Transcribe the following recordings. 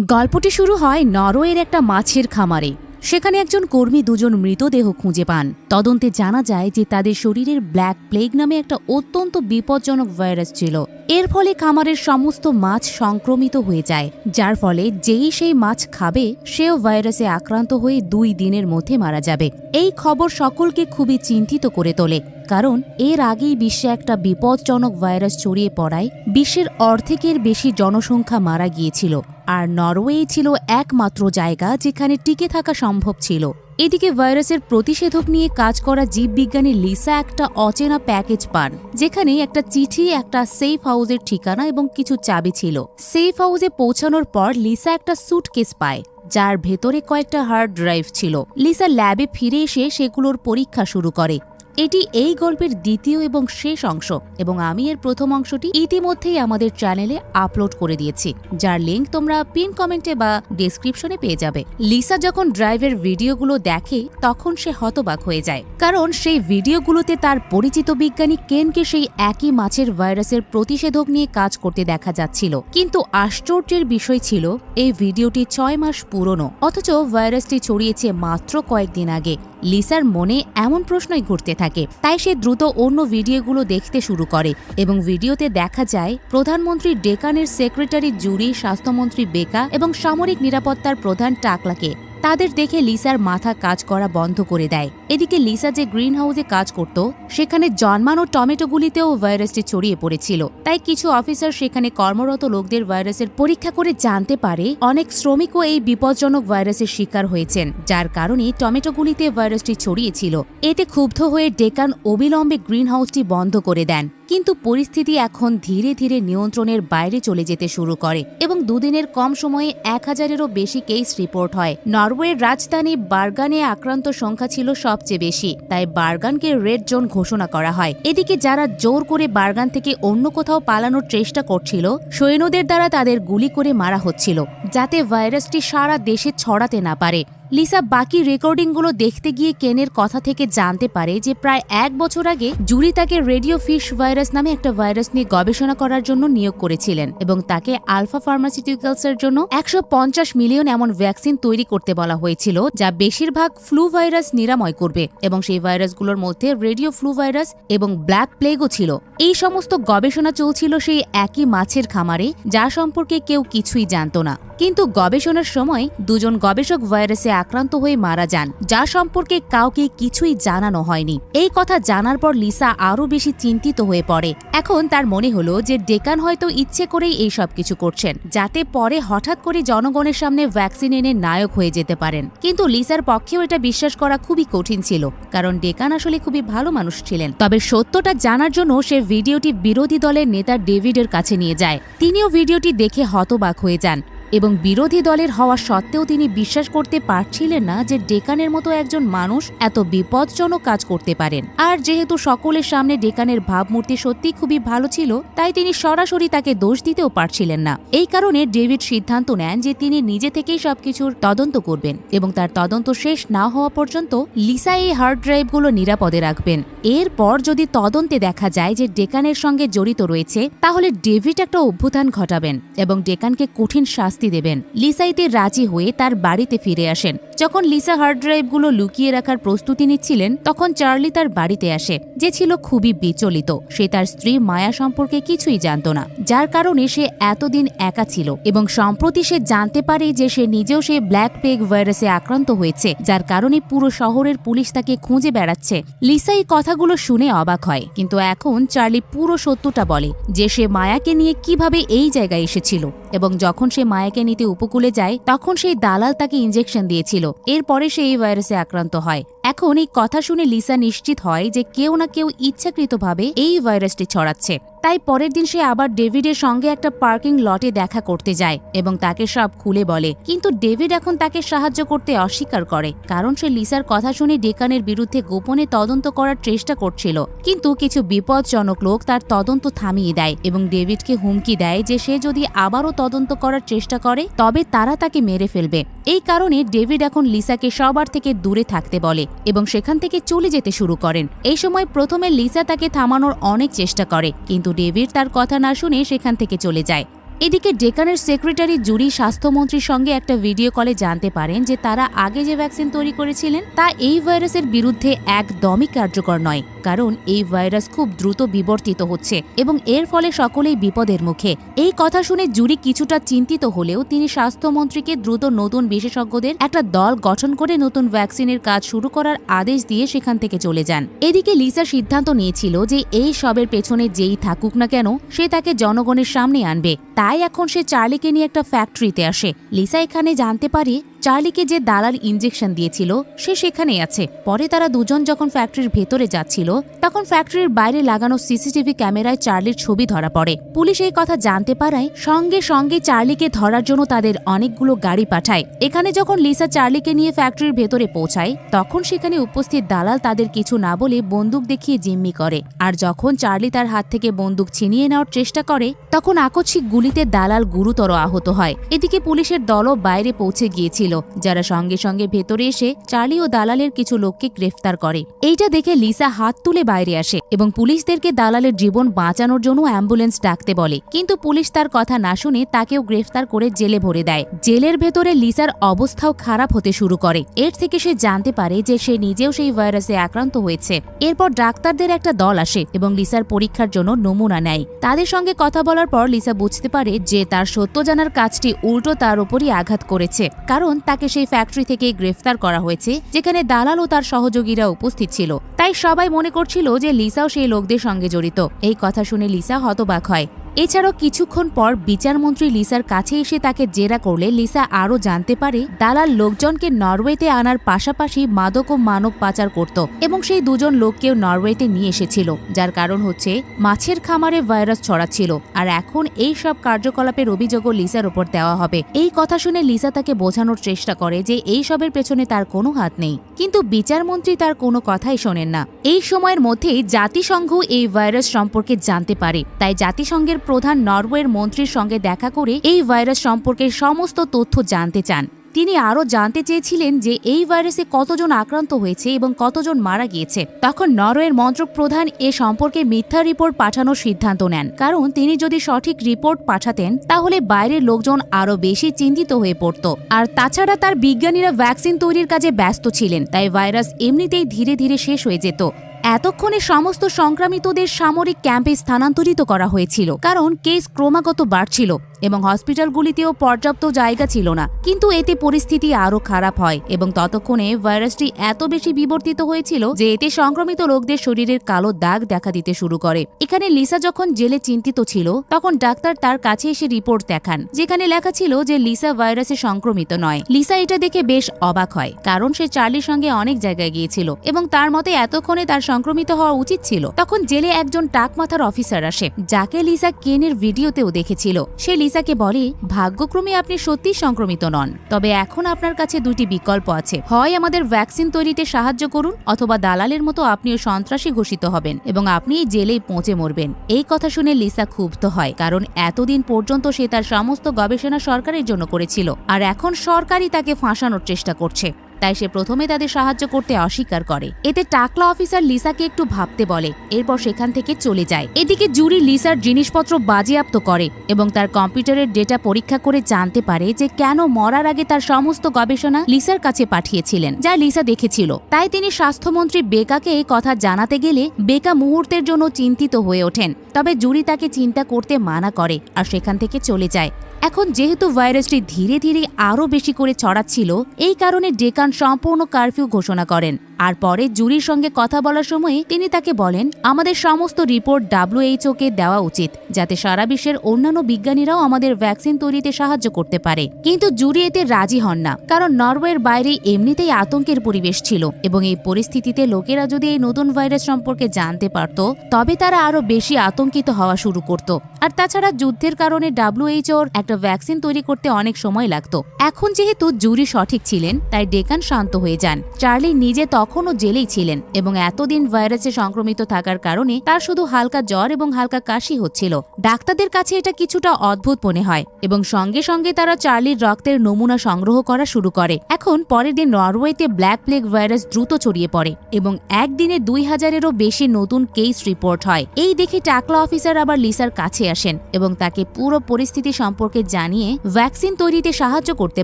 গল্পটি শুরু হয় নরওয়ের একটা মাছের খামারে। সেখানে একজন কর্মী দুজন মৃতদেহ খুঁজে পান। তদন্তে জানা যায় যে তাদের শরীরের ব্ল্যাক প্লেগ নামে একটা অত্যন্ত বিপজ্জনক ভাইরাস ছিল। এর ফলে খামারের সমস্ত মাছ সংক্রমিত হয়ে যায়, যার ফলে যেই সেই মাছ খাবে, সেও ভাইরাসে আক্রান্ত হয়ে দুই দিনের মধ্যে মারা যাবে। এই খবর সকলকে খুবই চিন্তিত করে তোলে। কারণ এর আগেই বিশ্বে একটা বিপজ্জনক ভাইরাস ছড়িয়ে পড়ায় বিশ্বের অর্ধেকের বেশি জনসংখ্যা মারা গিয়েছিল। আর নরওয়ে ছিল একমাত্র জায়গা যেখানে টিকে থাকা সম্ভব ছিল। এদিকে ভাইরাসের প্রতিষেধক নিয়ে কাজ করা জীববিজ্ঞানী লিসা একটা অচেনা প্যাকেজ পান, যেখানে একটা চিঠি, একটা সেফ হাউসের ঠিকানা এবং কিছু চাবি ছিল। সেফ হাউসে পৌঁছানোর পর লিসা একটা সুটকেস পায়, যার ভেতরে কয়েকটা হার্ড ড্রাইভ ছিল। লিসা ল্যাবে ফিরে এসে সেগুলোর পরীক্ষা শুরু করে। এটি এই গল্পের দ্বিতীয় এবং শেষ অংশ, এবং আমি এর প্রথম অংশটি ইতিমধ্যেই আমাদের চ্যানেলে আপলোড করে দিয়েছি, যার লিঙ্ক তোমরা পিন কমেন্টে বা ডেসক্রিপশনে পেয়ে যাবে। লিসা যখন ড্রাইভের ভিডিওগুলো দেখে, তখন সে হতবাক হয়ে যায়, কারণ সেই ভিডিওগুলোতে তার পরিচিত বিজ্ঞানী কেনকে সেই একই মাছের ভাইরাসের প্রতিষেধক নিয়ে কাজ করতে দেখা যাচ্ছিল। কিন্তু আশ্চর্যের বিষয় ছিল, এই ভিডিওটি ছয় মাস পুরনো, অথচ ভাইরাসটি ছড়িয়েছে মাত্র কয়েকদিন আগে। লিসার মনে এমন প্রশ্নই ঘুরতে থাকে। তাই সে দ্রুত অন্য ভিডিওগুলো দেখতে শুরু করে এবং ভিডিওতে দেখা যায়, প্রধানমন্ত্রী ডেকানের সেক্রেটারি জুরি, স্বাস্থ্যমন্ত্রী বেকা এবং সামরিক নিরাপত্তার প্রধান টাকলাকে। তাদের দেখে লিসার মাথা কাজ করা বন্ধ করে দেয়। এদিকে লিসা যে গ্রিন হাউসে কাজ করত, সেখানে জন্মানো টমেটোগুলিতেও ভাইরাসটি ছড়িয়ে পড়েছিল। তাই কিছু অফিসার সেখানে কর্মরত লোকদের ভাইরাসের পরীক্ষা করে জানতে পারে অনেক শ্রমিকও এই বিপজ্জনক ভাইরাসের শিকার হয়েছেন, যার কারণে টমেটোগুলিতে ভাইরাসটি ছড়িয়েছিল। এতে ক্ষুব্ধ হয়ে ডেকান অবিলম্বে গ্রিন হাউসটি বন্ধ করে দেন। কিন্তু পরিস্থিতি এখন ধীরে ধীরে নিয়ন্ত্রণের বাইরে চলে যেতে শুরু করে এবং দুদিনের কম সময়ে এক হাজারেরও বেশি কেস রিপোর্ট হয়। নরওয়ের রাজধানী বার্গানে আক্রান্ত সংখ্যা ছিল সবচেয়ে বেশি, তাই বার্গানকে রেড জোন ঘোষণা করা হয়। এদিকে যারা জোর করে বার্গান থেকে অন্য কোথাও পালানোর চেষ্টা করছিল, সৈন্যদের দ্বারা তাদের গুলি করে মারা হচ্ছিল, যাতে ভাইরাসটি সারা দেশে ছড়াতে না পারে। লিসা বাকি রেকর্ডিংগুলো দেখতে গিয়ে কেনের কথা থেকে জানতে পারে যে প্রায় এক বছর আগে জুরি তাকে রেডিও ফিশ ভাইরাস নামে একটা ভাইরাস নিয়ে গবেষণা করার জন্য নিয়োগ করেছিলেন এবং তাকে আলফা ফার্মাসিউটিক্যালসের জন্য একশো পঞ্চাশ মিলিয়ন এমন ভ্যাকসিন তৈরি করতে বলা হয়েছিল, যা বেশিরভাগ ফ্লু ভাইরাস নিরাময় করবে এবং সেই ভাইরাসগুলোর মধ্যে রেডিও ফ্লু ভাইরাস এবং ব্ল্যাক প্লেগও ছিল। এই সমস্ত গবেষণা চলছিল সেই একই মাছের খামারে, যা সম্পর্কে কেউ কিছুই জানত না। কিন্তু গবেষণার সময় দুজন গবেষক ভাইরাসে আক্রান্ত হয়ে মারা যান, যা সম্পর্কে কাউকে কিছুই জানানো হয়নি। এই কথা জানার পর লিসা আরও বেশি চিন্তিত হয়ে পড়ে। এখন তার মনে হলো যে ডেকান হয়তো ইচ্ছে করেই এই সব কিছু করছেন, যাতে পরে হঠাৎ করে জনগণের সামনে ভ্যাকসিন এনে নায়ক হয়ে যেতে পারেন। কিন্তু লিসার পক্ষেও এটা বিশ্বাস করা খুবই কঠিন ছিল, কারণ ডেকান আসলে খুবই ভালো মানুষ ছিলেন। তবে সত্যটা জানার জন্য সে ভিডিওটি বিরোধী দলের নেতা ডেভিডের কাছে নিয়ে যায়। তিনিও ভিডিওটি দেখে হতবাক হয়ে যান। এবং বিরোধী দলের হওয়া সত্ত্বেও তিনি বিশ্বাস করতে পারছিলেন না যে ডেকানের মতো একজন মানুষ এত বিপজ্জনক কাজ করতে পারেন। আর যেহেতু সকলের সামনে ডেকানের ভাবমূর্তি সত্যি খুবই ভালো ছিল, তাই তিনি সরাসরি তাকে দোষ দিতেও পারছিলেন না। এই কারণে ডেভিড সিদ্ধান্ত নেন যে তিনি নিজে থেকেই সবকিছুর তদন্ত করবেন এবং তার তদন্ত শেষ না হওয়া পর্যন্ত লিসা এই হার্ড ড্রাইভগুলো নিরাপদে রাখবেন। এরপর যদি তদন্তে দেখা যায় যে ডেকানের সঙ্গে জড়িত রয়েছে, তাহলে ডেভিড একটা অভ্যুত্থান ঘটাবেন এবং ডেকানকে কঠিন শাস্তি দেবেন। লিসাইতে রাজি হয়ে তার বাড়িতে ফিরে আসেন। যখন লিসা হার্ড ড্রাইভগুলো লুকিয়ে রাখার প্রস্তুতি নিচ্ছিলেন, তখন চার্লি তার বাড়িতে আসে, যে ছিল খুবই বিচলিত। সে তার স্ত্রী মায়া সম্পর্কে কিছুই জানত না, যার কারণে সে এতদিন একা ছিল এবং সম্প্রতি সে জানতে পারে যে সে নিজেও সে ব্ল্যাক পেগ ভাইরাসে আক্রান্ত হয়েছে, যার কারণে পুরো শহরের পুলিশ তাকে খুঁজে বেড়াচ্ছে। লিসা এই কথাগুলো শুনে অবাক হয়, কিন্তু এখন চার্লি পুরো সত্যটা বলে যে সে মায়াকে নিয়ে কীভাবে এই জায়গায় এসেছিল। এবং যখন সে মায়াকে নিতে উপকূলে যায়, তখন সেই দালাল তাকে ইঞ্জেকশন দিয়েছিল। এরপরে সে এই ভাইরাসে আক্রান্ত হয়। এখন এই কথা শুনে লিসা নিশ্চিত হয় যে কেউ না কেউ ইচ্ছাকৃতভাবে এই ভাইরাসটি ছড়াচ্ছে। তাই পরের দিন সে আবার ডেভিডের সঙ্গে একটা পার্কিং লটে দেখা করতে যায় এবং তাকে সব খুলে বলে। কিন্তু ডেভিড এখন তাকে সাহায্য করতে অস্বীকার করে, কারণ সে লিসার কথা শুনে ডেকানের বিরুদ্ধে গোপনে তদন্ত করার চেষ্টা করছিল। কিন্তু কিছু বিপজ্জনক লোক তার তদন্ত থামিয়ে দেয় এবং ডেভিডকে হুমকি দেয় যে সে যদি আবারও তদন্ত করার চেষ্টা করে, তবে তারা তাকে মেরে ফেলবে। এই কারণে ডেভিড এখন লিসাকে সবার থেকে দূরে থাকতে বলে এবং সেখান থেকে চলে যেতে শুরু করেন। এই সময় প্রথমে লিসা তাকে থামানোর অনেক চেষ্টা করে, কিন্তু ডেভিড তার কথা না শুনে সেখান থেকে চলে যায়। এদিকে ডেকানের সেক্রেটারি জুরি স্বাস্থ্যমন্ত্রীর সঙ্গে একটা ভিডিও কলে জানতে পারেন যে তারা আগে যে ভ্যাকসিন তৈরি করেছিলেন, তা এই ভাইরাসের বিরুদ্ধে একদমই কার্যকর নয়, কারণ এই ভাইরাস খুব দ্রুত বিবর্তিত হচ্ছে এবং এর ফলে সকলেই বিপদের মুখে। এই কথা শুনে জুরি কিছুটা চিন্তিত হলেও তিনি স্বাস্থ্যমন্ত্রীকে দ্রুত নতুন বিশেষজ্ঞদের একটা দল গঠন করে নতুন ভ্যাকসিনের কাজ শুরু করার আদেশ দিয়ে সেখান থেকে চলে যান। এদিকে লিসা সিদ্ধান্ত নিয়েছিল যে এই সবের পেছনে যেই থাকুক না কেন, সে তাকে জনগণের সামনে আনবে। তাই এখন সে চার্লিকে নিয়ে একটা ফ্যাক্টরিতে আসে। লিসা এখানে জানতে পারে চার্লিকে যে দালাল ইঞ্জেকশন দিয়েছিল, সে সেখানেই আছে। পরে তারা দুজন যখন ফ্যাক্টরির ভেতরে যাচ্ছিল, তখন ফ্যাক্টরির বাইরে লাগানো সিসিটিভি ক্যামেরায় চার্লির ছবি ধরা পড়ে। পুলিশ এই কথা জানতে পারায়, সঙ্গে সঙ্গে চার্লিকে ধরার জন্য তাদের অনেকগুলো গাড়ি পাঠায়। এখানে যখন লিসা চার্লিকে নিয়ে ফ্যাক্টরির ভেতরে পৌঁছায়, তখন সেখানে উপস্থিত দালাল তাদের কিছু না বলে বন্দুক দেখিয়ে জিম্মি করে। আর যখন চার্লি তার হাত থেকে বন্দুক ছিনিয়ে নেওয়ার চেষ্টা করে, তখন আকস্মিক গুলিতে দালাল গুরুতর আহত হয়। এদিকে পুলিশের দলও বাইরে পৌঁছে গিয়েছিল। যারা সঙ্গে সঙ্গে ভেতরে এসে চার্লি ও দালালের কিছু লোককে গ্রেফতার করে। এইটা দেখে লিসা হাত তুলে বাইরে আসে এবং পুলিশদেরকে দালালের জীবন বাঁচানোর জন্য অ্যাম্বুলেন্স ডাকতে বলে। কিন্তু পুলিশ তার কথা না শুনে তাকেও গ্রেফতার করে জেলে ভরে দেয়। জেলের ভেতরে লিসার অবস্থাও খারাপ হতে শুরু করে। এর থেকে সে জানতে পারে যে সে নিজেও সেই ভাইরাসে আক্রান্ত হয়েছে। এরপর ডাক্তারদের একটা দল আসে এবং লিসার পরীক্ষার জন্য নমুনা নেয়। তাদের সঙ্গে কথা বলার পর লিসা বুঝতে পারে যে তার সত্য জানার কাজটি উল্টো তার উপরই আঘাত করেছে। কারণ তাকে সেই ফ্যাক্টরি থেকে গ্রেফতার করা হয়েছে, যেখানে দালাল ও তার সহযোগীরা উপস্থিত ছিল। তাই সবাই মনে করছিল যে লিসাও সেই লোকদের সঙ্গে জড়িত। এই কথা শুনে লিসা হতবাক হয়। এছাড়াও কিছুক্ষণ পর বিচারমন্ত্রী লিসার কাছে এসে তাকে জেরা করলে লিসা আরও জানতে পারে দালাল লোকজনকে নরওয়েতে আনার পাশাপাশি মাদক ও মানব পাচার করত এবং সেই দুজন লোককেও নরওয়েতে নিয়ে এসেছিল, যার কারণ হচ্ছে মাছের খামারে ভাইরাস ছড়াচ্ছিল। আর এখন এই সব কার্যকলাপের অভিযোগও লিসার ওপর দেওয়া হবে। এই কথা শুনে লিসা তাকে বোঝানোর চেষ্টা করে যে এই সবের পেছনে তার কোনো হাত নেই। কিন্তু বিচারমন্ত্রী তার কোনো কথাই শোনেন না। এই সময়ের মধ্যেই জাতিসংঘ এই ভাইরাস সম্পর্কে জানতে পারে। তাই জাতিসংঘের প্রধান নরওয়ের মন্ত্রীর সঙ্গে দেখা করে এই ভাইরাস সম্পর্কে সমস্ত তথ্য জানতে চান। তিনি আরও জানতে চেয়েছিলেন যে এই ভাইরাসে কতজন আক্রান্ত হয়েছে এবং কতজন মারা গিয়েছে। তখন নরওয়ের মন্ত্রক প্রধান এ সম্পর্কে মিথ্যা রিপোর্ট পাঠানোর সিদ্ধান্ত নেন। কারণ তিনি যদি সঠিক রিপোর্ট পাঠাতেন, তাহলে বাইরের লোকজন আরও বেশি চিন্তিত হয়ে পড়ত। আর তাছাড়া তার বিজ্ঞানীরা ভ্যাকসিন তৈরির কাজে ব্যস্ত ছিলেন, তাই ভাইরাস এমনিতেই ধীরে ধীরে শেষ হয়ে যেত। এতক্ষণে সমস্ত সংক্রামিতদের সামরিক ক্যাম্পে স্থানান্তরিত করা হয়েছিল কারণ কেস ক্রমাগত বাড়ছিল। এবং হসপিটালগুলিতেও পর্যাপ্ত জায়গা ছিল না। কিন্তু এতে পরিস্থিতি আরও খারাপ হয় এবং ততক্ষণে ভাইরাসটি এত বেশি বিবর্তিত হয়েছিল যে এতে সংক্রমিত লোকদের শরীরের কালো দাগ দেখা দিতে শুরু করে। এখানে লিসা যখন জেলে চিন্তিত ছিল, তখন ডাক্তার তার কাছে এসে রিপোর্ট দেখান, যেখানে লেখা ছিল যে লিসা ভাইরাসে সংক্রমিত নয়। লিসা এটা দেখে বেশ অবাক হয়, কারণ সে চার্লির সঙ্গে অনেক জায়গায় গিয়েছিল এবং তার মতে এতক্ষণে তার সংক্রমিত হওয়া উচিত ছিল। তখন জেলে একজন টাকমাথার অফিসার আসে, যাকে লিসা কেনের ভিডিওতেও দেখেছিল। সে লিসাকে বলে, ভাগ্যক্রমে আপনি সত্যি সংক্রমিত নন। তবে এখন আপনার কাছে দুটি বিকল্প আছে। হয় আমাদের ভ্যাকসিন তৈরিতে সাহায্য করুন, অথবা দালালের মতো আপনিও সন্ত্রাসী ঘোষিত হবেন এবং আপনি জেলেই পৌঁছে মরবেন। এই কথা শুনে লিসা ক্ষুব্ধ হয়, কারণ এতদিন পর্যন্ত সে তার সমস্ত গবেষণা সরকারের জন্য করেছিল, আর এখন সরকারই তাকে ফাঁসানোর চেষ্টা করছে। তাই সে প্রথমে তাদের সাহায্য করতে অস্বীকার করে। এতে টাকলা অফিসার লিসাকে একটু ভাবতে বলে, এরপর সেখান থেকে চলে যায়। এদিকে জুরি লিসার জিনিসপত্র বাজেয়াপ্ত করে এবং তার কম্পিউটারের ডেটা পরীক্ষা করে জানতে পারে যে কেন মরার আগে তার সমস্ত গবেষণা লিসার কাছে পাঠিয়েছিলেন, যা লিসা দেখেছিল। তাই তিনি স্বাস্থ্যমন্ত্রী বেকাকে এই কথা জানাতে গেলে বেকা মুহূর্তের জন্য চিন্তিত হয়ে ওঠেন। তবে জুরি তাকে চিন্তা করতে মানা করে আর সেখান থেকে চলে যায়। এখন যেহেতু ভাইরাসটি ধীরে ধীরে আরও বেশি করে ছড়াচ্ছিল, এই কারণে ডেকান সম্পূর্ণ কারফিউ ঘোষণা করেন। আর পরে জুরির সঙ্গে কথা বলার সময়ে তিনি তাকে বলেন, আমাদের সমস্ত রিপোর্ট ডাব্লিউএইচও কে দেওয়া উচিত, যাতে সারা বিশ্বের অন্যান্য বিজ্ঞানীরাও আমাদের ভ্যাকসিন তৈরিতে সাহায্য করতে পারে। কিন্তু জুরি এতে রাজি হন না, কারণ নরওয়ের বাইরে এমনিতেই আতঙ্কের পরিবেশ ছিল এবং এই পরিস্থিতিতে লোকেরা যদি এই নতুন ভাইরাস সম্পর্কে জানতে পারত, তবে তারা আরও বেশি আতঙ্কিত হওয়া শুরু করত। আর তাছাড়া যুদ্ধের কারণে ডাব্লিউএইচওর একটা ভ্যাকসিন তৈরি করতে অনেক সময় লাগতো। এখন যেহেতু জুরি সঠিক ছিলেন, তাই ডেকান শান্ত হয়ে যান। চার্লি নিজে তখনও জেলেই ছিলেন এবং এতদিন ভাইরাসে সংক্রমিত থাকার কারণে তার শুধু হালকা জ্বর এবং হালকা কাশি হচ্ছিল। ডাক্তারদের কাছে এটা কিছুটা অদ্ভুত মনে হয় এবং সঙ্গে সঙ্গে তারা চার্লির রক্তের নমুনা সংগ্রহ করা শুরু করে। এখন পরের দিন নরওয়েতে ব্ল্যাক প্লেগ ভাইরাস দ্রুত ছড়িয়ে পড়ে এবং একদিনে দুই হাজারেরও বেশি নতুন কেস রিপোর্ট হয়। এই দেখে টাকলা অফিসার আবার লিসার কাছে আসেন এবং তাকে পুরো পরিস্থিতি সম্পর্কে জানিয়ে ভ্যাকসিন তৈরিতে সাহায্য করতে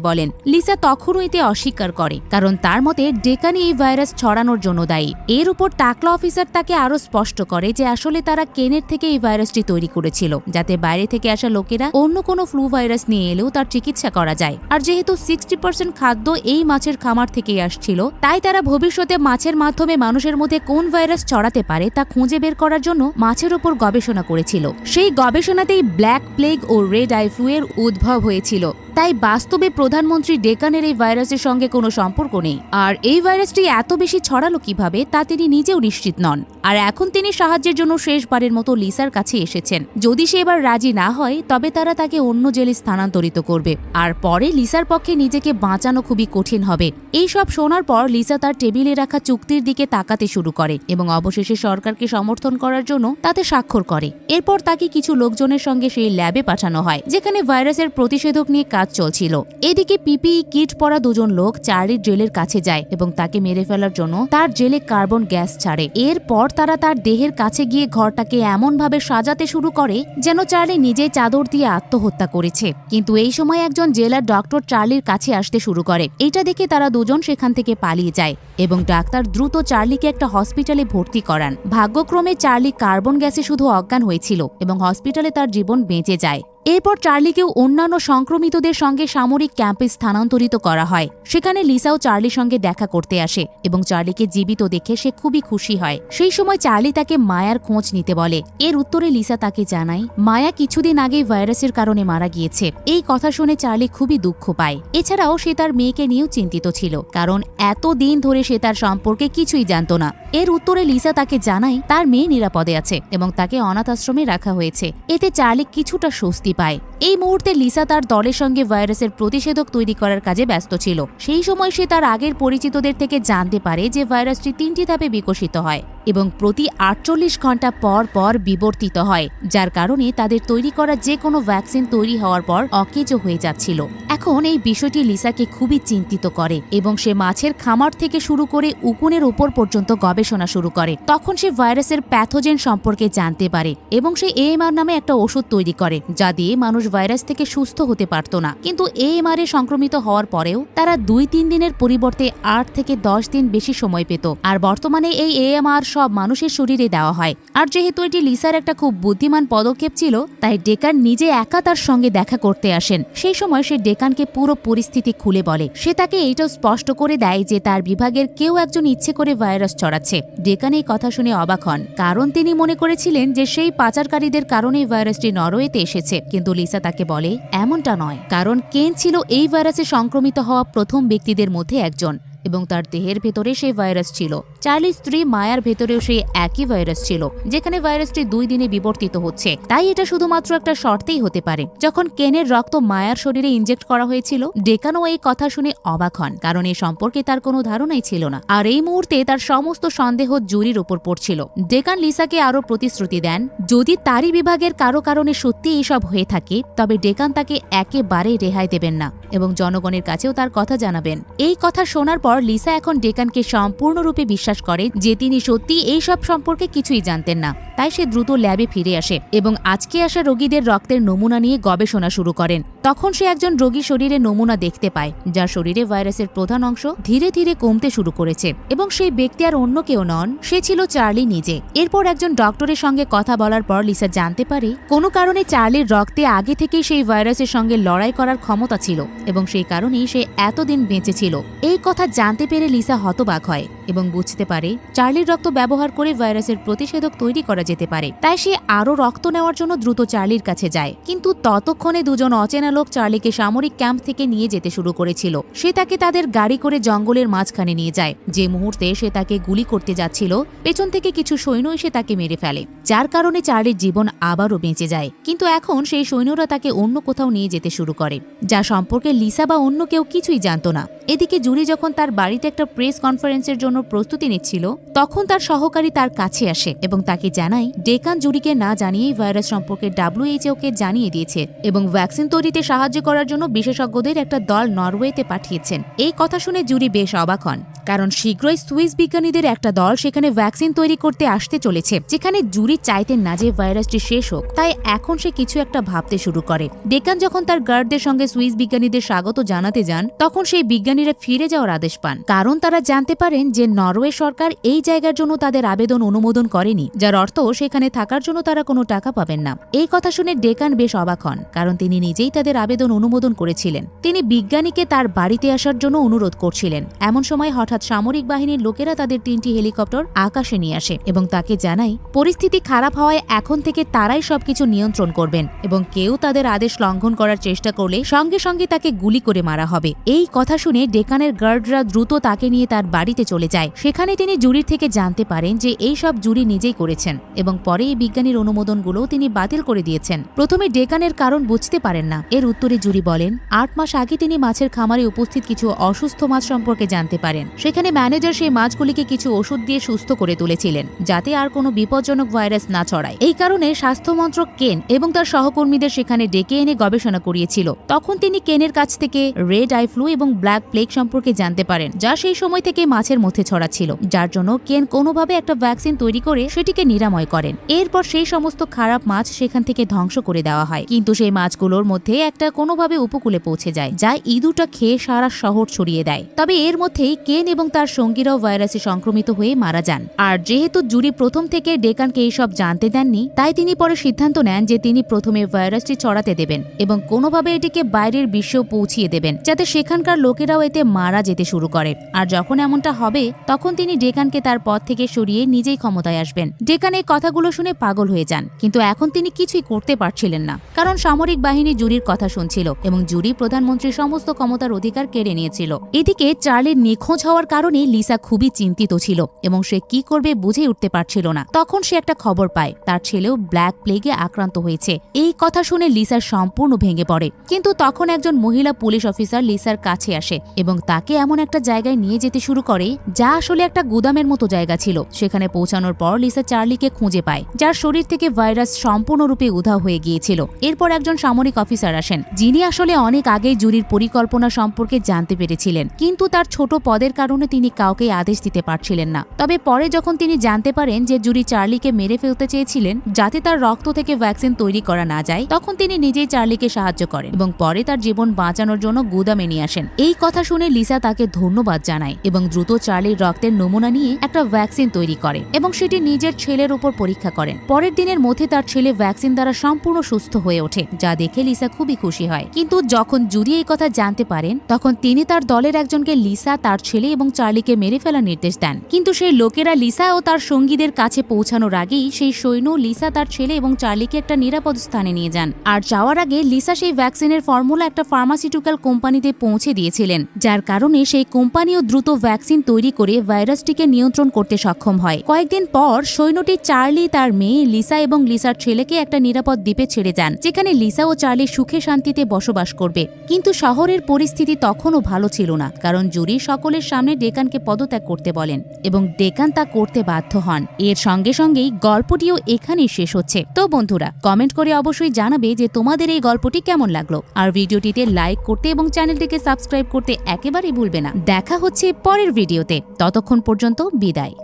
বলেন। লিসা তখনও এতে অস্বীকার করে, কারণ তার মতে ডেকানি এই ভাইরাস ছড়ানোর জন্য দায়ী। এর উপর টাকলা অফিসার তাকে আরও স্পষ্ট করে যে আসলে তারা কেনের থেকে এই ভাইরাসটি তৈরি করেছিল, যাতে বাইরে থেকে আসা লোকেরা অন্য কোনো ফ্লু ভাইরাস নিয়ে এলেও তার চিকিৎসা করা যায়। আর যেহেতু সিক্সটি পার্সেন্ট খাদ্য এই মাছের খামার থেকেই আসছিল, তাই তারা ভবিষ্যতে মাছের মাধ্যমে মানুষের মধ্যে কোন ভাইরাস ছড়াতে পারে তা খুঁজে বের করার জন্য মাছের ওপর গবেষণা করেছিল। সেই গবেষণাতেই ব্ল্যাক প্লেগ ও রেড আই ফ্লু এর উদ্ভব হয়েছিল। তাই বাস্তবে প্রধানমন্ত্রী ডেকানের এই ভাইরাসের সঙ্গে কোনো সম্পর্ক নেই। আর এই ভাইরাসটি এত বেশি ছড়ালো কীভাবে, তা তিনি নিজেও নিশ্চিত নন। আর এখন তিনি সাহায্যের জন্য শেষবারের মতো লিসার কাছে এসেছেন। যদি সে এবার রাজি না হয়, তবে তারা তাকে অন্য জেলে স্থানান্তরিত করবে। আর পরে লিসার পক্ষে নিজেকে বাঁচানো খুবই কঠিন হবে। এই সব শোনার পর লিসা তার টেবিলে রাখা চুক্তির দিকে তাকাতে শুরু করে এবং অবশেষে সরকারকে সমর্থন করার জন্য তাতে স্বাক্ষর করে। এরপর তাকে কিছু লোকজনের সঙ্গে সেই ল্যাবে পাঠানো হয়, যেখানে ভাইরাসের প্রতিষেধক নিয়ে কাজ চলছিল। এদিকে পিপিই কিট পরা দুজন লোক চার্লির জেলের কাছে যায় এবং তাকে মেরে ফেলার জন্য তার জেলে কার্বন গ্যাস ছাড়ে। এরপর তারা তার দেহের কাছে গিয়ে ঘরটাকে এমনভাবে সাজাতে শুরু করে যেন চার্লি নিজেই চাদর দিয়ে আত্মহত্যা করেছে। কিন্তু এই সময় একজন জেলার ডক্টর চার্লির কাছে আসতে শুরু করে। এটা দেখে তারা দুজন সেখান থেকে পালিয়ে যায় এবং ডাক্তার দ্রুত চার্লিকে একটা হসপিটালে ভর্তি করান। ভাগ্যক্রমে চার্লি কার্বন গ্যাসে শুধু অজ্ঞান হয়েছিল এবং হসপিটালে তার জীবন বেঁচে যায়। এরপর চার্লিকেও অন্যান্য সংক্রমিতদের সঙ্গে সামরিক ক্যাম্পে স্থানান্তরিত করা হয়। সেখানে লিসাও চার্লির সঙ্গে দেখা করতে আসে এবং চার্লিকে জীবিত দেখে সে খুবই খুশি হয়। সেই সময় চার্লি তাকে মায়ার খোঁজ নিতে বলে। এর উত্তরে লিসা তাকে জানায়, মায়া কিছুদিন আগে ভাইরাসের কারণে মারা গিয়েছে। এই কথা শুনে চার্লি খুবই দুঃখ পায়। এছাড়াও সে তার মেয়েকে নিয়েও চিন্তিত ছিল, কারণ এত দিন ধরে সে তার সম্পর্কে কিছুই জানত না। এর উত্তরে লিসা তাকে জানায়, তার মেয়ে নিরাপদে আছে এবং তাকে অনাথ আশ্রমে রাখা হয়েছে। এতে চার্লি কিছুটা স্বস্তি পায়। এই মুহূর্তে লিসা তার দলের সঙ্গে ভাইরাসের প্রতিষেধক তৈরি করার কাজে ব্যস্ত ছিল। সেই সময় সে তার আগের পরিচিতদের থেকে জানতে পারে যে ভাইরাসটি তিনটি ধাপে বিকশিত হয়। এবং প্রতি আটচল্লিশ ঘণ্টা পর পর বিবর্তিত হয়, যার কারণে তাদের তৈরি করা যে কোনো ভ্যাকসিন তৈরি হওয়ার পর অকেজো হয়ে যাচ্ছিল। এখন এই বিষয়টি লিসাকে খুবই চিন্তিত করে এবং সে মাছের খামার থেকে শুরু করে উকুনের উপর পর্যন্ত গবেষণা শুরু করে। তখন সে ভাইরাসের প্যাথোজেন সম্পর্কে জানতে পারে এবং সে এএমআর নামে একটা ওষুধ তৈরি করে, যা দিয়ে মানুষ ভাইরাস থেকে সুস্থ হতে পারত না। কিন্তু এএমআর এ সংক্রমিত হওয়ার পরেও তারা দুই তিন দিনের পরিবর্তে আট থেকে দশ দিন বেশি সময় পেত। আর বর্তমানে এই এএমআর সব মানুষের শরীরে দেওয়া হয়। আর যেহেতু এটি লিসার একটা খুব বুদ্ধিমান পদক্ষেপ ছিল, তাই ডেকান নিজে একা তার সঙ্গে দেখা করতে আসেন। সেই সময় সে ডেকানকে পুরো পরিস্থিতি খুলে বলে। সে তাকে এইটাও স্পষ্ট করে দেয় যে তার বিভাগের কেউ একজন ইচ্ছে করে ভাইরাস ছড়াচ্ছে। ডেকান এই কথা শুনে অবাক হন। কারণ তিনি মনে করেছিলেন যে সেই পাচারকারীদের কারণেই ভাইরাসটি নরওয়েতে এসেছে। কিন্তু লিসা তাকে বলে, এমনটা নয়। কারণ কেন ছিল এই ভাইরাসে সংক্রমিত হওয়া প্রথম ব্যক্তিদের মধ্যে একজন এবং তার দেহের ভেতরে সেই ভাইরাস ছিল? চার্লির স্ত্রী মায়ার ভেতরেও সেই একই ভাইরাস ছিল, যেখানে ভাইরাসটি দুই দিনে বিবর্তিত হচ্ছে। তাই এটা শুধুমাত্র একটা শর্তেই হতে পারে। যখন কেনের রক্ত মায়ার শরীরে ইনজেক্ট করা হয়েছিল, ডেকানো এই কথা শুনে অবাক হন, কারণ এই সম্পর্কে তার কোনো ধারণাই ছিল না। আর এই মুহূর্তে তার সমস্ত সন্দেহ জুরির উপর পড়ছিল। ডেকান লিসাকে আরও প্রতিশ্রুতি দেন, যদি তারই বিভাগের কারও কারণে সত্যি এইসব হয়ে থাকে, তবে ডেকান তাকে একেবারেই রেহাই দেবেন না। এবং জনগণের কাছেও তার কথা জানাবেন। এই কথা শোনার পর লিসা এখন ডেকানকে সম্পূর্ণরূপে বিশ্বাস করে যে তিনি সত্যি এই সব সম্পর্কে কিছুই জানতেন না। তাই সে দ্রুত ল্যাবে ফিরে আসে এবং আজকে আসা রোগীদের রক্তের নমুনা নিয়ে গবেষণা শুরু করেন। তখন সে একজন রোগী শরীরে নমুনা দেখতে পায়, যার শরীরে ভাইরাসের প্রধান অংশ ধীরে ধীরে কমতে শুরু করেছে এবং সেই ব্যক্তি আর অন্য কেউ নন, সে ছিল চার্লি নিজে। এরপর একজন ডক্টরের সঙ্গে কথা বলার পর লিসা জানতে পারে, কোনো কারণে চার্লির রক্তে আগে থেকেই সেই ভাইরাসের সঙ্গে লড়াই করার ক্ষমতা ছিল এবং সেই কারণেই সে এতদিন বেঁচে ছিল। এই কথা জানতে পেরে লিসা হতবাক হয়। এবং বুঝতে পারে চার্লির রক্ত ব্যবহার করে ভাইরাসের প্রতিষেধক তৈরি করা যেতে পারে। তাই সে আরও রক্ত নেওয়ার জন্য দ্রুত চার্লির কাছে যায়। কিন্তু ততক্ষণে দুজন অচেনা লোক চার্লিকে সামরিক ক্যাম্প থেকে নিয়ে যেতে শুরু করেছিল। সে তাকে তাদের গাড়ি করে জঙ্গলের মাঝখানে নিয়ে যায়। যে মুহূর্তে সে তাকে গুলি করতে যাচ্ছিল, পেছন থেকে কিছু সৈন্য এসে তাকে মেরে ফেলে। যার কারণে চার্লির জীবন আবারও বেঁচে যায়। কিন্তু এখন সেই সৈন্যরা তাকে অন্য কোথাও নিয়ে যেতে শুরু করে, যা সম্পর্কে লিসা বা অন্য কেউ কিছুই জানত না। এদিকে জুরি যখন তার বাড়িতে একটা প্রেস কনফারেন্সের জন্য পাঠানোর প্রস্তুতি নিচ্ছিল, তখন তার সহকারী তার কাছে আসে এবং তাকে জানায়, ডেকান জুরিকে না জানিয়েই ভাইরাস সম্পর্কে ডাব্লিউএইচও কে জানিয়ে দিয়েছে এবং ভ্যাকসিন তৈরিতে সাহায্য করার জন্য বিশেষজ্ঞদের একটা দল নরওয়েতে পাঠিয়েছেন। এই কথা শুনে জুরি বেশ অবাক হন, কারণ শীঘ্রই সুইস বিজ্ঞানীদের একটা দল সেখানে ভ্যাকসিন তৈরি করতে আসতে চলেছে, যেখানে জুরি চাইতেন না যে ভাইরাসটি শেষ হোক। তাই এখন সে কিছু একটা ভাবতে শুরু করে। ডেকান যখন তার গার্ডদের সঙ্গে সুইস বিজ্ঞানীদের স্বাগত জানাতে যান, তখন সেই বিজ্ঞানীরা ফিরে যাওয়ার আদেশ পান, কারণ তারা জানতে পারেন যে নরওয়ে সরকার এই জায়গার জন্য তাদের আবেদন অনুমোদন করেনি, যার অর্থ সেখানে থাকার জন্য তারা কোনো টাকা পাবেন না। এই কথা শুনে ডেকান বেশ অবাক হন, কারণ তিনি নিজেই তাদের আবেদন অনুমোদন করেছিলেন। তিনি বিজ্ঞানীকে তার বাড়িতে আসার জন্য অনুরোধ করছিলেন। এমন সময় হঠাৎ সামরিক বাহিনীর লোকেরা তাদের তিনটি হেলিকপ্টার আকাশে নিয়ে আসে এবং তাকে জানায়, পরিস্থিতি খারাপ হওয়ায় এখন থেকে তারাই সবকিছু নিয়ন্ত্রণ করবেন এবং কেউ তাদের আদেশ লঙ্ঘন করার চেষ্টা করলে সঙ্গে সঙ্গে তাকে গুলি করে মারা হবে। এই কথা শুনে ডেকানের গার্ডরা দ্রুত তাকে নিয়ে তার বাড়িতে চলে যায়। সেখানে তিনি জুরির থেকে জানতে পারেন যে এই সব জুরি নিজেই করেছেন এবং পরে এই বিজ্ঞানীর অনুমোদনগুলোও তিনি বাতিল করে দিয়েছেন। প্রথমে ডেকানের কারণ বুঝতে পারেন না। এর উত্তরে জুরি বলেন, আট মাস আগে তিনি মাছের খামারে উপস্থিত কিছু অসুস্থ মাছ সম্পর্কে জানতে পারেন। সেখানে ম্যানেজার সেই মাছগুলিকে কিছু ওষুধ দিয়ে সুস্থ করে তুলেছিলেন, যাতে আর কোনো বিপজ্জনক ভাইরাস না ছড়ায়। এই কারণে স্বাস্থ্যমন্ত্রক কেন এবং তার সহকর্মীদের সেখানে ডেকে এনে গবেষণা করিয়েছিল। তখন তিনি কেনের কাছ থেকে রেড আই ফ্লু এবং ব্ল্যাক প্লেগ সম্পর্কে জানতে পারেন, যা সেই সময় থেকে মাছের মধ্যে ছড়াচ্ছিল যার জন্য কেন কোনোভাবে একটা ভ্যাকসিন তৈরি করে সেটিকে নিরাময় করেন। এরপর সেই সমস্ত খারাপ মাছ সেখান থেকে ধ্বংস করে দেওয়া হয়। কিন্তু সেই মাছগুলোর মধ্যে একটা কোনোভাবে উপকূলে পৌঁছে যায়, যা ইঁদুরটা খেয়ে সারা শহর ছড়িয়ে দেয়। তবে এর মধ্যেই কেন এবং তার সঙ্গীরাও ভাইরাসে সংক্রমিত হয়ে মারা যান। আর যেহেতু জুরি প্রথম থেকে ডেকানকে এইসব জানতে দেননি, তাই তিনি পরে সিদ্ধান্ত নেন যে তিনি প্রথমে ভাইরাসটি ছড়াতে দেবেন এবং কোনোভাবে এটিকে বাইরের বিশ্বেও পৌঁছিয়ে দেবেন, যাতে সেখানকার লোকেরাও এতে মারা যেতে শুরু করে। আর যখন এমনটা হবে তখন তিনি ডেকানকে তার পথ থেকে সরিয়ে নিজেই ক্ষমতায় আসবেন। ডেকান এই কথাগুলো শুনে পাগল হয়ে যান, কিন্তু এখন তিনি কিছুই করতে পারছিলেন না। কারণ সামরিক বাহিনী জুরির কথা শুনছিল এবং জুরি প্রধানমন্ত্রীর সমস্ত ক্ষমতার অধিকার কেড়ে নিয়েছিল। এদিকে চার্লির নিখোঁজ হওয়ার কারণে লিসা খুবই চিন্তিত ছিল এবং সে কি করবে বুঝে উঠতে পারছিল না। তখন সে একটা খবর পায়, তার ছেলেও ব্ল্যাক প্লেগে আক্রান্ত হয়েছে। এই কথা শুনে লিসা সম্পূর্ণ ভেঙে পড়ে। কিন্তু তখন একজন মহিলা পুলিশ অফিসার লিসার কাছে আসে এবং তাকে এমন একটা জায়গায় নিয়ে যেতে শুরু করে যা আসলে একটা গুদামের মতো জায়গা ছিল। সেখানে পৌঁছানোর পর লিসা চার্লিকে খুঁজে পায়, যার শরীর থেকে ভাইরাস সম্পূর্ণরূপে উধাও হয়ে গিয়েছিল। এরপর একজন সামরিক অফিসার আসেন, যিনি আসলে অনেক আগেই জুরির পরিকল্পনা সম্পর্কে জানতে পেরেছিলেন। কিন্তু তার ছোট পদের কারণে তিনি কাউকে আদেশ দিতে পারছিলেন না। তবে পরে যখন তিনি জানতে পারেন যে জুরি চার্লিকে মেরে ফেলতে চেয়েছিলেন, যাতে তার রক্ত থেকে ভ্যাকসিন তৈরি করা না যায়, তখন তিনি নিজেই চার্লিকে সাহায্য করেন এবং পরে তার জীবন বাঁচানোর জন্য গুদামে নিয়ে আসেন। এই কথা শুনে লিসা তাকে ধন্যবাদ জানায় এবং দ্রুত চার্লির রক্তের নমুনা নিয়ে একটা ভ্যাকসিন তৈরি করে এবং সেটি নিজের ছেলের উপর পরীক্ষা করেন। পরের দিনের মধ্যে তার ছেলে ভ্যাকসিন দ্বারা সম্পূর্ণ সুস্থ হয়ে ওঠে, যা দেখে লিসা খুবই খুশি হয়। কিন্তু যখন জুরি এই কথা জানতে পারেন, তখন তিনি তার দলের একজনকে লিসা, তার ছেলে এবং চার্লিকে মেরে ফেলার নির্দেশ দেন। কিন্তু সেই লোকেরা লিসা ও তার সঙ্গীদের কাছে পৌঁছানোর আগেই সেই সৈন্য লিসা, তার ছেলে এবং চার্লিকে একটা নিরাপদ স্থানে নিয়ে যান। আর যাওয়ার আগে লিসা সেই ভ্যাকসিনের ফর্মুলা একটা ফার্মাসিউটিক্যাল কোম্পানিতে পৌঁছে দিয়েছিলেন, যার কারণে সেই কোম্পানিও দ্রুত ভ্যাকসিন তৈরি করে ভাইরাসটিকে নিয়ন্ত্রণ করতে সক্ষম হয়। কয়েকদিন পর সৈন্যটি চার্লি, তার মেয়ে লিসা এবং লিসার ছেলেকে একটা নিরাপদ দ্বীপে ছেড়ে যান, যেখানে লিসা ও চার্লি সুখে শান্তিতে বসবাস করবে। কিন্তু শহরের পরিস্থিতি তখনও ভালো ছিল না, কারণ জুরি সকলের সামনে ডেকানকে পদত্যাগ করতে বলেন এবং ডেকান তা করতে বাধ্য হন। এর সঙ্গে সঙ্গেই গল্পটিও এখানেই শেষ হচ্ছে। তো বন্ধুরা, কমেন্ট করে অবশ্যই জানাবে যে তোমাদের এই গল্পটি কেমন লাগল। আর ভিডিওটিতে লাইক করতে এবং চ্যানেলটিকে সাবস্ক্রাইব করতে একেবারেই ভুলবে না। দেখা হচ্ছে পরের ভিডিওতে। ততক্ষণ পর্যন্ত বিদায়।